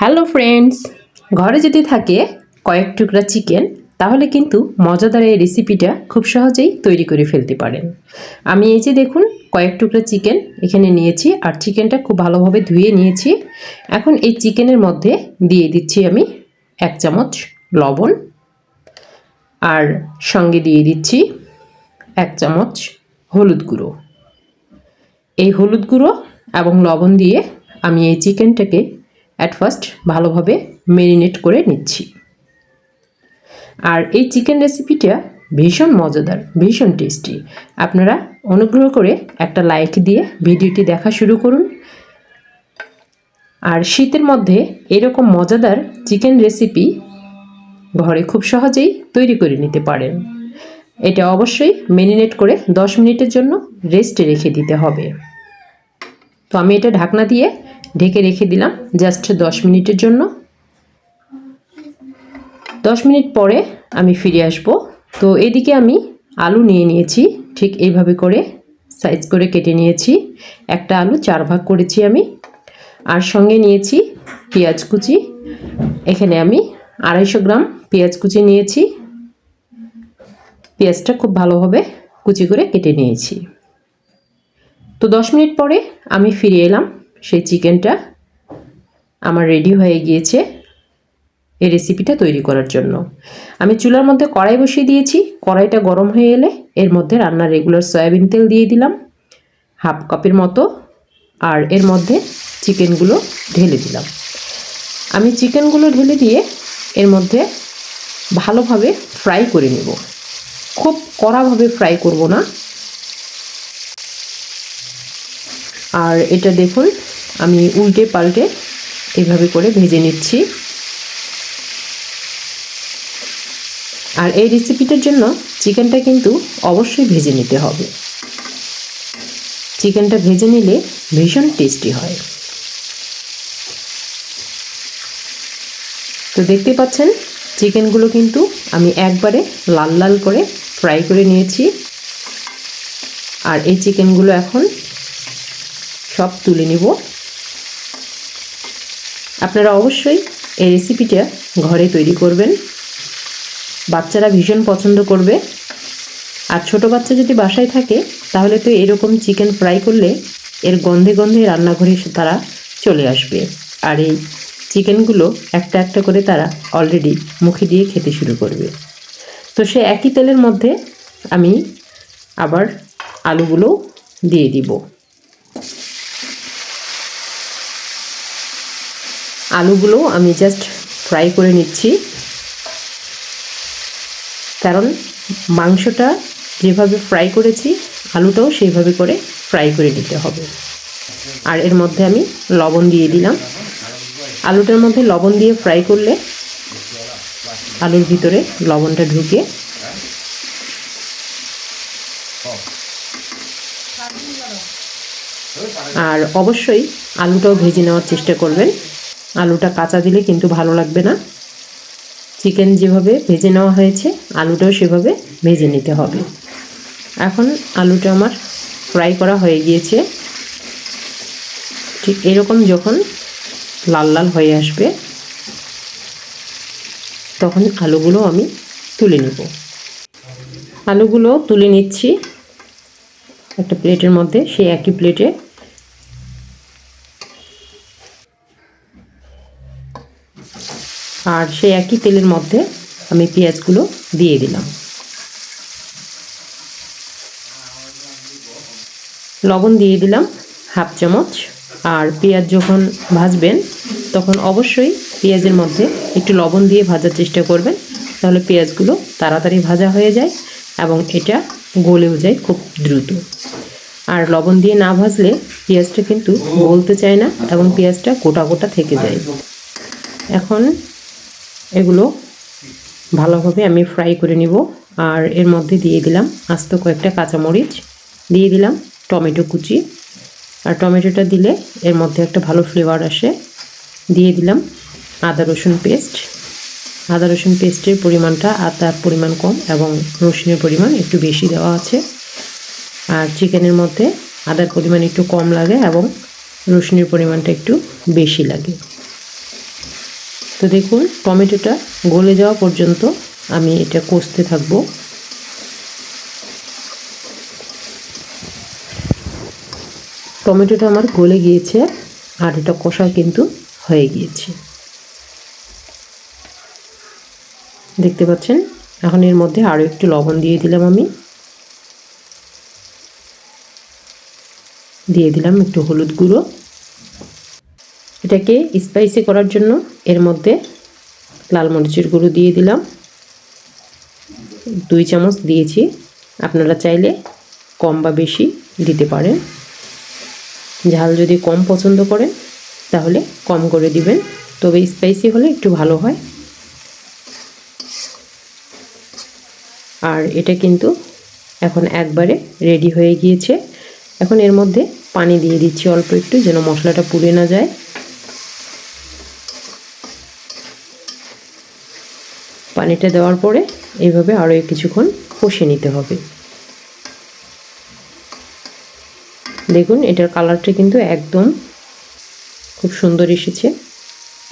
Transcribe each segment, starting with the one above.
Hello friends, ঘরে যদি থাকে কয়েক টুকরা চিকেন, তাহলে কিন্তু মজাদার এই রেসিপিটা খুব সহজেই তৈরি করে ফেলতে পারেন। আমি এই যে দেখুন, কয়েক টুকরা চিকেন এখানে নিয়েছি, আর চিকেনটা খুব ভালোভাবে ধুয়ে নিয়েছি। এখন এই চিকেনের মধ্যে দিয়ে দিচ্ছি আমি এক চামচ লবণ, আর সঙ্গে দিয়ে দিচ্ছি এক চামচ হলুদ গুঁড়ো। এই হলুদ গুঁড়ো এবং লবণ দিয়ে আমি এই চিকেনটাকে অ্যাট ফার্স্ট ভালোভাবে মেরিনেট করে নিচ্ছি। আর এই চিকেন রেসিপিটা ভীষণ মজাদার, ভীষণ টেস্টি আপনারা অনুগ্রহ করে একটা লাইক দিয়ে ভিডিওটি দেখা শুরু করুন। আর শীতের মধ্যে এরকম মজাদার চিকেন রেসিপি ঘরে খুব সহজেই তৈরি করে নিতে পারেন। এটা অবশ্যই মেরিনেট করে দশ মিনিটের জন্য রেস্টে রেখে দিতে হবে। তো আমি এটা ঢাকনা দিয়ে ঢেকে রেখে দিলাম জাস্ট দশ মিনিটের জন্য। দশ মিনিট পরে আমি ফিরে আসব। তো এদিকে আমি আলু নিয়ে নিয়েছি, ঠিক এইভাবে করে সাইজ করে কেটে নিয়েছি। একটা আলু চার ভাগ করেছি আমি, আর সঙ্গে নিয়েছি পেঁয়াজ কুচি। এখানে আমি আড়াইশো গ্রাম পেঁয়াজ কুচি নিয়েছি। পেঁয়াজটা খুব ভালোভাবে কুচি করে কেটে নিয়েছি। তো দশ মিনিট পরে আমি ফিরে এলাম। সেই চিকেনটা আমার রেডি হয়ে গিয়েছে এই রেসিপিটা তৈরি করার জন্য। আমি চুলার মধ্যে কড়াই বসিয়ে দিয়েছি। কড়াইটা গরম হয়ে এলে এর মধ্যে রান্নার রেগুলার সয়াবিন তেল দিয়ে দিলাম হাফ কাপের মতো, আর এর মধ্যে চিকেনগুলো ঢেলে দিলাম। আমি চিকেনগুলো ঢেলে দিয়ে এর মধ্যে ভালোভাবে ফ্রাই করে নেব। খুব কড়াভাবে ফ্রাই করব না। আর এটা দেখুন, আমি উল্টে পাল্টে এভাবে করে ভেজে নিচ্ছি। আর এই রেসিপিটার জন্য চিকেনটা কিন্তু অবশ্যই ভেজে নিতে হবে। চিকেনটা ভেজে নিলে ভীষণ টেস্টি হয়। তো দেখতে পাচ্ছেন চিকেনগুলো কিন্তু আমি একবারে লাল লাল করে ফ্রাই করে নিয়েছি। আর এই চিকেনগুলো এখন সব তুলে নিব। আপনারা অবশ্যই এই রেসিপিটা ঘরে তৈরি করবেন। বাচ্চারা ভীষণ পছন্দ করবে। আর ছোট বাচ্চা যদি বাসায় থাকে, তাহলে তো এরকম চিকেন ফ্রাই করলে এর গন্ধে গন্ধে রান্নাঘরে তারা চলে আসবে। আর এই চিকেনগুলো একটা একটা করে তারা অলরেডি মুখে দিয়ে খেতে শুরু করবে। তো সে একই তেলের মধ্যে আমি আবার আলুগুলো দিয়ে দিব। আলুগুলো আমি জাস্ট ফ্রাই করে নিচ্ছি। কারণ মাংসটা যেভাবে ফ্রাই করেছি, আলুটাও সেইভাবে করে ফ্রাই করে নিতে হবে। আর এর মধ্যে আমি লবণ দিয়ে দিলাম। আলুটার মধ্যে লবণ দিয়ে ফ্রাই করলে আলুর ভিতরে লবণটা ঢুকে। আর অবশ্যই আলুটাও ভেজে নেওয়ার চেষ্টা করবেন। আলুটা কাঁচা দিলে কিন্তু ভালো লাগবে না। চিকেন যেভাবে ভেজে নেওয়া হয়েছে, আলুটাও সেভাবে ভেজে নিতে হবে। এখন আলুটা আমার ফ্রাই করা হয়ে গিয়েছে। ঠিক এরকম যখন লাল লাল হয়ে আসবে, তখন আলুগুলো আমি তুলে নেব। আলুগুলো তুলে নিচ্ছি। একটা প্লেটের মধ্যে, সেই একই প্লেটে আর সেই একই তেলের মধ্যে আমি পেঁয়াজগুলো দিয়ে দিলাম। লবণ দিয়ে দিলাম হাফ চামচ। আর পেঁয়াজ যখন ভাজবেন, তখন অবশ্যই পেঁয়াজের মধ্যে একটু লবণ দিয়ে ভাজার চেষ্টা করবেন, তাহলে পেঁয়াজগুলো তাড়াতাড়ি ভাজা হয়ে যায় এবং এটা গলেও যায় খুব দ্রুত। আর লবণ দিয়ে না ভাজলে পেঁয়াজটা কিন্তু গলতে চায় না এবং পেঁয়াজটা গোটা গোটা থেকে যায়। এখন এগুলো ভালোভাবে আমি ফ্রাই করে নিব। আর এর মধ্যে দিয়ে দিলাম আস্ত কয়েকটা কাঁচামরিচ। দিয়ে দিলাম টমেটো কুচি। আর টমেটোটা দিলে এর মধ্যে একটা ভালো ফ্লেভার আসে। দিয়ে দিলাম আদা রসুন পেস্ট আদা রসুন পেস্টের পরিমাণটা আদার পরিমাণ কম এবং রসুনের পরিমাণ একটু বেশি দেওয়া আছে। আর চিকেনের মধ্যে আদার পরিমাণ একটু কম লাগে এবং রসুনের পরিমাণটা একটু বেশি লাগে। তো দেখুন, টমেটোটা গলে যাওয়া পর্যন্ত আমি এটা কষতে থাকব। টমেটোটা আমার গলে গিয়েছে, আর এটা কষা কিন্তু হয়ে গিয়েছে। দেখতে পাচ্ছেন? এখন এর মধ্যে আরও একটু লবণ দিয়ে দিলাম আমি। দিয়ে দিলাম একটু হলুদ গুঁড়ো। এটাকে স্পাইসি করার জন্য এর মধ্যে লাল মরিচের গুঁড়ো দিয়ে দিলাম। দুই চামচ দিয়েছি। আপনারা চাইলে কম বা বেশি দিতে পারেন। ঝাল যদি কম পছন্দ করেন, তাহলে কম করে দিবেন। তবে স্পাইসি হলে একটু ভালো হয়। আর এটা কিন্তু এখন একবারে রেডি হয়ে গিয়েছে। এখন এর মধ্যে পানি দিয়ে দিচ্ছি অল্প একটু, যেন মশলাটা পুড়ে না যায়। পানিটা দেওয়ার পরে এইভাবে আরও কিছুক্ষণ কষে নিতে হবে। দেখুন, এটার কালারটা কিন্তু একদম খুব সুন্দর এসেছে।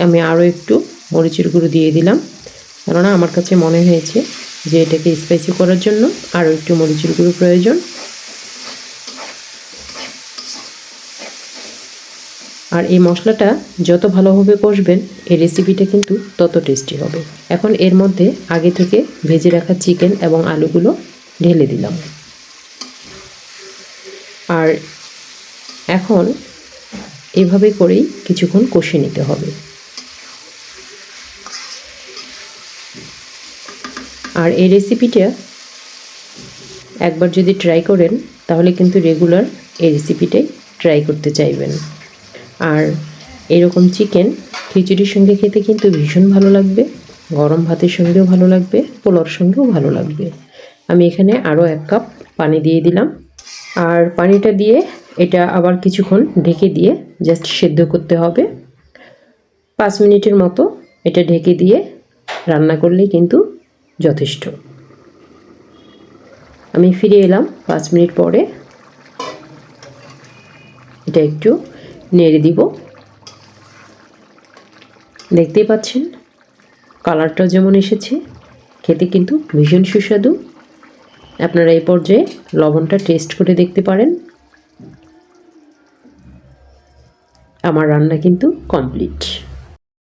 আমি আরও একটু মরিচের গুঁড়ো দিয়ে দিলাম, কেননা আমার কাছে মনে হয়েছে যে এটাকে স্পাইসি করার জন্য আরও একটু মরিচের গুঁড়ো প্রয়োজন। আর এই মশলাটা যত ভালোভাবে কষবেন, এই রেসিপিটা কিন্তু তত টেস্টি হবে। এখন এর মধ্যে আগে থেকে ভেজে রাখা চিকেন এবং আলুগুলো ঢেলে দিলাম। আর এখন এভাবে করেই কিছুক্ষণ কষে নিতে হবে। আর এই রেসিপিটা একবার যদি ট্রাই করেন, তাহলে কিন্তু রেগুলার এই রেসিপিটাই ট্রাই করতে চাইবেন। আর এরকম চিকেন খিচুড়ির সঙ্গে খেতে কিন্তু ভীষণ ভালো লাগবে। গরম ভাতের সঙ্গেও ভালো লাগবে, পোলাওর সঙ্গেও ভালো লাগবে। আমি এখানে আরও এক কাপ পানি দিয়ে দিলাম। আর পানিটা দিয়ে এটা আবার কিছুক্ষণ ঢেকে দিয়ে জাস্ট সেদ্ধ করতে হবে। পাঁচ মিনিটের মতো এটা ঢেকে দিয়ে রান্না করলেই কিন্তু যথেষ্ট। আমি ফিরে এলাম পাঁচ মিনিট পরে। এটা একটু নেড়ে দিব। দেখতেই পাচ্ছেন, কালারটাও যেমন এসেছে, খেতে কিন্তু ভীষণ সুস্বাদু। আপনারা এই পর্যায়ে লবণটা টেস্ট করে দেখতে পারেন। আমার রান্না কিন্তু কমপ্লিট